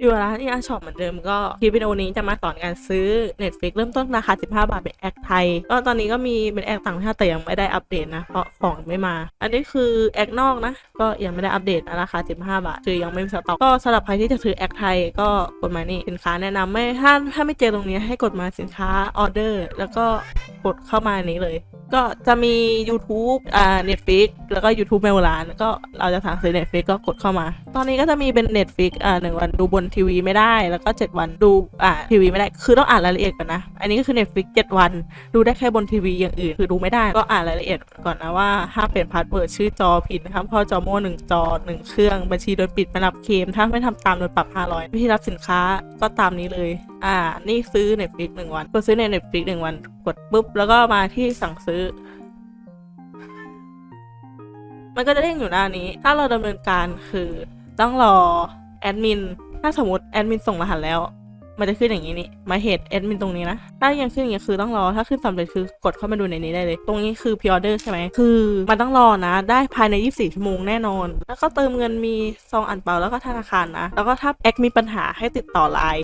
อยู่ร้านอีอาช็อปเหมือนเดิมก็คลิปวิดีโอนี้จะมาสอนการซื้อ Netflix เริ่มต้นราคา 15 บาทเป็นแอคไทย ก็ตอนนี้ก็มีเป็นแอคต่างชาติแต่ยังไม่ได้อัปเดตนะ เพราะของไม่มา อันนี้คือแอคนอกนะ ก็ยังไม่ได้อัปเดตนะราคา 15 บาท คือยังไม่มีสต็อก ก็สำหรับใครที่จะซื้อแอคไทยก็กดมานี่สินค้าแนะนำไม่ถ้าถ้าไม่เจอตรงนี้ให้กดมาสินค้าออเดอร์แล้วก็กดเข้ามานี้เลย ก็จะมี YouTube อ่า Netflix แล้วก็ YouTube แมวร้าน ก็เราจะสั่งซื้อ Netflix ก็กดเข้ามา ตอนนี้ก็จะมีเป็น Netflix อ่าหนึ่งวันดูบนทีวีไม่ได้ แล้วก็ 7 วันดูอ่าทีวีไม่ได้ คือต้องอ่านรายละเอียดก่อนนะ อันนี้ก็คือ Netflix 7 วัน ดูได้แค่บนทีวีอย่างอื่น คือดูไม่ได้ ก็อ่านรายละเอียดก่อนนะว่าห้ามเปลี่ยนพาสเวิร์ดชื่อจอผิดนะครับเพราะจอโม่หนึ่งจอหนึ่งเครื่อง บัญชีโดนปิดไม่รับเคลมถ้าไม่ทำตามโดนปรับ 500วิธีรับสินค้าก็ตามนี้เลย อ่า นี่ซื้อ Netflix หนึ่งวันกดซื้อใน Netflix หนึ่งวัน กดปุ๊บแล้วก็มาที่สั่งซื้อมันก็จะเด้งอยู่หน้านี้ ถ้าเราดำเนินการคือต้องรอแอดมิน ถ้าสมมติแอดมินส่งรหัสแล้ว มันจะขึ้นอย่างนี้นี่ มาเหตุแอดมินตรงนี้นะ ถ้ายังขึ้นอย่างนี้คือต้องรอ ถ้าขึ้นสำเร็จคือกดเข้ามาดูในนี้ได้เลย ตรงนี้คือพิออเดอร์ใช่ไหม คือมันต้องรอนะ ได้ภายใน 24 ชั่วโมงแน่นอน แล้วก็เติมเงินมีซองอ่านเปาแล้วก็ธนาคารนะ แล้วก็ถ้าแอคมีปัญหาให้ติดต่อไลน์